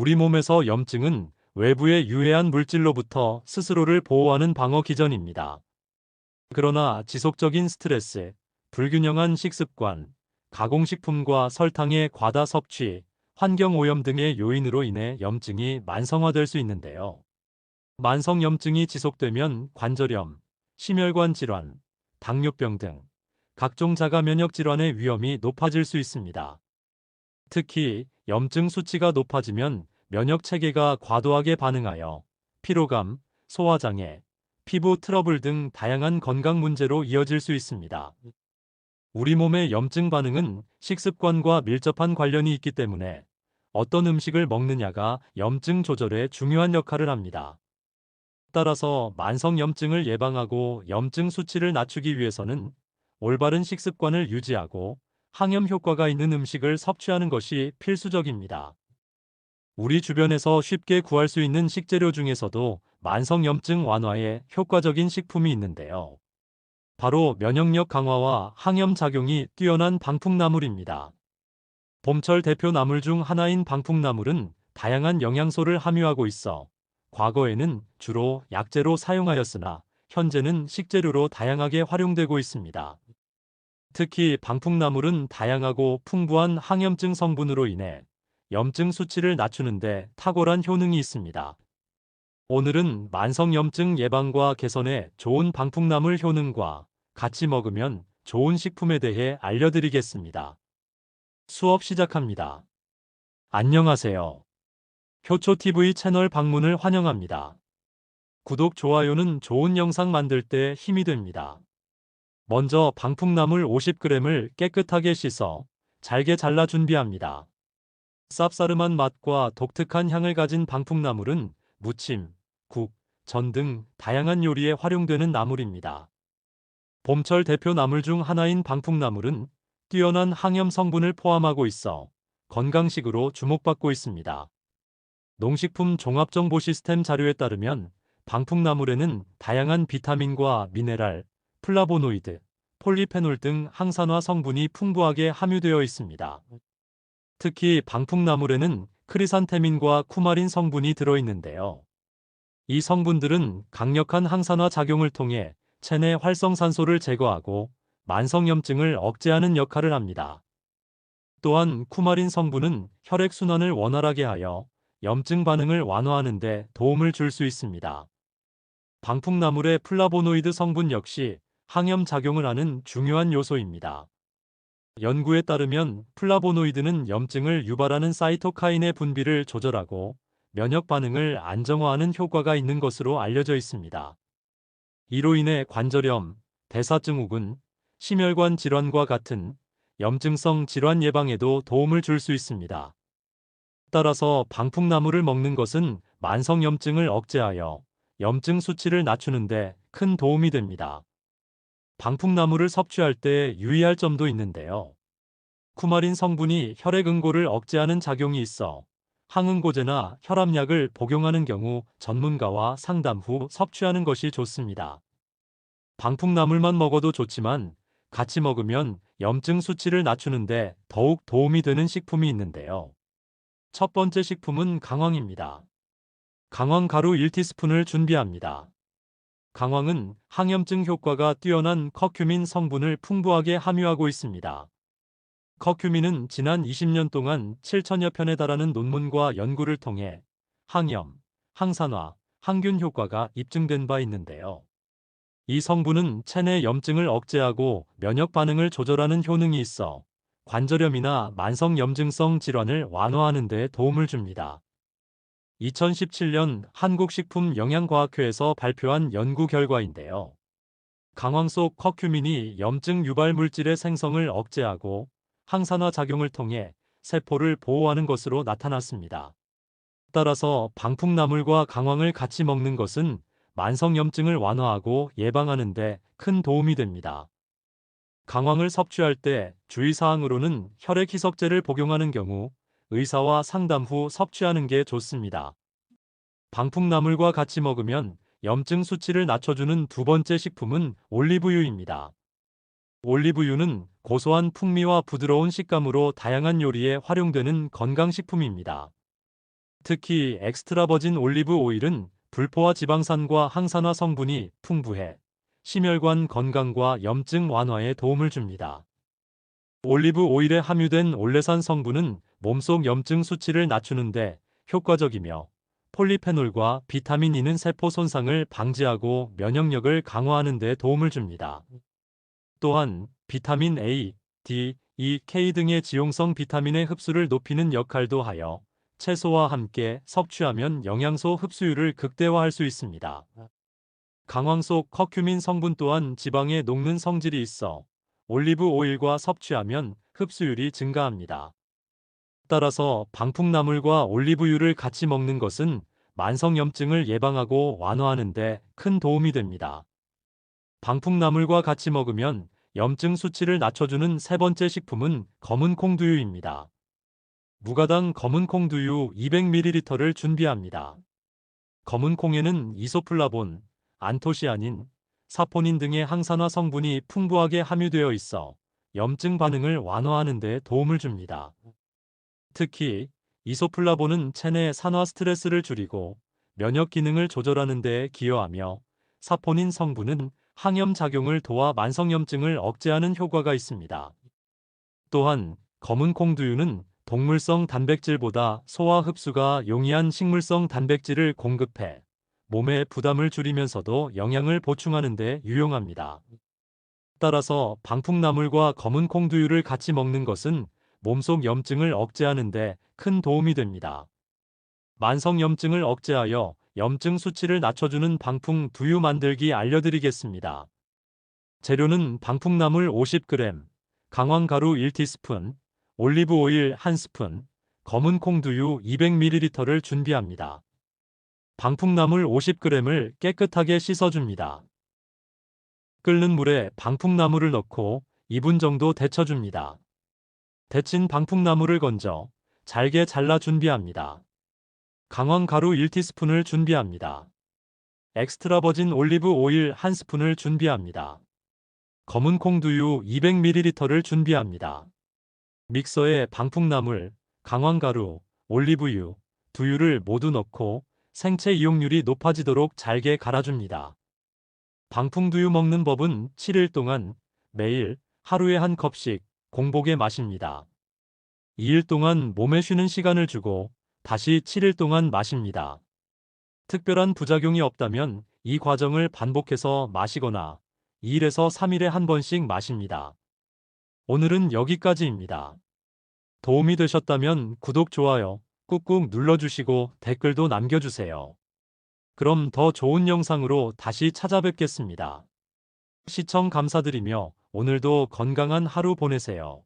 우리 몸에서 염증은 외부의 유해한 물질로부터 스스로를 보호하는 방어 기전입니다. 그러나 지속적인 스트레스, 불균형한 식습관, 가공식품과 설탕의 과다 섭취, 환경 오염 등의 요인으로 인해 염증이 만성화될 수 있는데요. 만성 염증이 지속되면 관절염, 심혈관 질환, 당뇨병 등 각종 자가 면역 질환의 위험이 높아질 수 있습니다. 특히 염증 수치가 높아지면 면역 체계가 과도하게 반응하여 피로감, 소화장애, 피부 트러블 등 다양한 건강 문제로 이어질 수 있습니다. 우리 몸의 염증 반응은 식습관과 밀접한 관련이 있기 때문에 어떤 음식을 먹느냐가 염증 조절에 중요한 역할을 합니다. 따라서 만성 염증을 예방하고 염증 수치를 낮추기 위해서는 올바른 식습관을 유지하고 항염 효과가 있는 음식을 섭취하는 것이 필수적입니다. 우리 주변에서 쉽게 구할 수 있는 식재료 중에서도 만성 염증 완화에 효과적인 식품이 있는데요. 바로 면역력 강화와 항염 작용이 뛰어난 방풍나물입니다. 봄철 대표 나물 중 하나인 방풍나물은 다양한 영양소를 함유하고 있어 과거에는 주로 약재로 사용하였으나 현재는 식재료로 다양하게 활용되고 있습니다. 특히 방풍나물은 다양하고 풍부한 항염증 성분으로 인해 염증 수치를 낮추는데 탁월한 효능이 있습니다. 오늘은 만성염증 예방과 개선에 좋은 방풍나물 효능과 같이 먹으면 좋은 식품에 대해 알려드리겠습니다. 수업 시작합니다. 안녕하세요. 효초TV 채널 방문을 환영합니다. 구독, 좋아요는 좋은 영상 만들 때 힘이 됩니다. 먼저 방풍나물 50g을 깨끗하게 씻어 잘게 잘라 준비합니다. 쌉싸름한 맛과 독특한 향을 가진 방풍나물은 무침, 국, 전 등 다양한 요리에 활용되는 나물입니다. 봄철 대표 나물 중 하나인 방풍나물은 뛰어난 항염 성분을 포함하고 있어 건강식으로 주목받고 있습니다. 농식품 종합정보 시스템 자료에 따르면 방풍나물에는 다양한 비타민과 미네랄, 플라보노이드, 폴리페놀 등 항산화 성분이 풍부하게 함유되어 있습니다. 특히 방풍나물에는 크리산테민과 쿠마린 성분이 들어있는데요. 이 성분들은 강력한 항산화 작용을 통해 체내 활성산소를 제거하고 만성염증을 억제하는 역할을 합니다. 또한 쿠마린 성분은 혈액순환을 원활하게 하여 염증 반응을 완화하는 데 도움을 줄 수 있습니다. 방풍나물의 플라보노이드 성분 역시 항염 작용을 하는 중요한 요소입니다. 연구에 따르면 플라보노이드는 염증을 유발하는 사이토카인의 분비를 조절하고 면역 반응을 안정화하는 효과가 있는 것으로 알려져 있습니다. 이로 인해 관절염, 대사증후군, 심혈관 질환과 같은 염증성 질환 예방에도 도움을 줄 수 있습니다. 따라서 방풍나물을 먹는 것은 만성염증을 억제하여 염증 수치를 낮추는데 큰 도움이 됩니다. 방풍나물을 섭취할 때 유의할 점도 있는데요. 쿠마린 성분이 혈액 응고를 억제하는 작용이 있어 항응고제나 혈압약을 복용하는 경우 전문가와 상담 후 섭취하는 것이 좋습니다. 방풍나물만 먹어도 좋지만 같이 먹으면 염증 수치를 낮추는데 더욱 도움이 되는 식품이 있는데요. 첫 번째 식품은 강황입니다. 강황 가루 1티스푼을 준비합니다. 강황은 항염증 효과가 뛰어난 커큐민 성분을 풍부하게 함유하고 있습니다. 커큐민은 지난 20년 동안 7천여 편에 달하는 논문과 연구를 통해 항염, 항산화, 항균 효과가 입증된 바 있는데요. 이 성분은 체내 염증을 억제하고 면역 반응을 조절하는 효능이 있어 관절염이나 만성 염증성 질환을 완화하는 데 도움을 줍니다. 2017년 한국식품영양과학회에서 발표한 연구 결과인데요. 강황 속 커큐민이 염증 유발 물질의 생성을 억제하고 항산화 작용을 통해 세포를 보호하는 것으로 나타났습니다. 따라서 방풍나물과 강황을 같이 먹는 것은 만성염증을 완화하고 예방하는 데 큰 도움이 됩니다. 강황을 섭취할 때 주의사항으로는 혈액 희석제를 복용하는 경우 의사와 상담 후 섭취하는 게 좋습니다. 방풍나물과 같이 먹으면 염증 수치를 낮춰주는 두 번째 식품은 올리브유입니다. 올리브유는 고소한 풍미와 부드러운 식감으로 다양한 요리에 활용되는 건강식품입니다. 특히 엑스트라 버진 올리브 오일은 불포화 지방산과 항산화 성분이 풍부해 심혈관 건강과 염증 완화에 도움을 줍니다. 올리브 오일에 함유된 올레산 성분은 몸속 염증 수치를 낮추는데 효과적이며 폴리페놀과 비타민 E는 세포 손상을 방지하고 면역력을 강화하는 데 도움을 줍니다. 또한 비타민 A, D, E, K 등의 지용성 비타민의 흡수를 높이는 역할도 하여 채소와 함께 섭취하면 영양소 흡수율을 극대화할 수 있습니다. 강황 속 커큐민 성분 또한 지방에 녹는 성질이 있어 올리브 오일과 섭취하면 흡수율이 증가합니다. 따라서 방풍나물과 올리브유를 같이 먹는 것은 만성염증을 예방하고 완화하는 데 큰 도움이 됩니다. 방풍나물과 같이 먹으면 염증 수치를 낮춰주는 세 번째 식품은 검은 콩두유입니다. 무가당 검은 콩두유 200ml를 준비합니다. 검은 콩에는 이소플라본, 안토시아닌, 사포닌 등의 항산화 성분이 풍부하게 함유되어 있어 염증 반응을 완화하는 데 도움을 줍니다. 특히 이소플라본은 체내 산화 스트레스를 줄이고 면역 기능을 조절하는 데 기여하며 사포닌 성분은 항염 작용을 도와 만성염증을 억제하는 효과가 있습니다. 또한 검은 콩두유는 동물성 단백질보다 소화 흡수가 용이한 식물성 단백질을 공급해 몸의 부담을 줄이면서도 영양을 보충하는 데 유용합니다. 따라서 방풍나물과 검은 콩두유를 같이 먹는 것은 몸속 염증을 억제하는 데 큰 도움이 됩니다. 만성염증을 억제하여 염증 수치를 낮춰주는 방풍 두유 만들기 알려드리겠습니다. 재료는 방풍나물 50g, 강황가루 1티스푼, 올리브 오일 1스푼, 검은 콩 두유 200ml를 준비합니다. 방풍나물 50g을 깨끗하게 씻어줍니다. 끓는 물에 방풍나물을 넣고 2분 정도 데쳐줍니다. 데친 방풍나물을 건져 잘게 잘라 준비합니다. 강황가루 1티스푼을 준비합니다. 엑스트라 버진 올리브 오일 1스푼을 준비합니다. 검은 콩 두유 200ml를 준비합니다. 믹서에 방풍나물, 강황가루, 올리브유, 두유를 모두 넣고 생채 이용률이 높아지도록 잘게 갈아줍니다. 방풍두유 먹는 법은 7일 동안 매일 하루에 한 컵씩 공복에 마십니다. 2일 동안 몸에 쉬는 시간을 주고 다시 7일 동안 마십니다. 특별한 부작용이 없다면 이 과정을 반복해서 마시거나 2일에서 3일에 한 번씩 마십니다. 오늘은 여기까지입니다. 도움이 되셨다면 구독, 좋아요 꾹꾹 눌러주시고 댓글도 남겨주세요. 그럼 더 좋은 영상으로 다시 찾아뵙겠습니다. 시청 감사드리며 오늘도 건강한 하루 보내세요.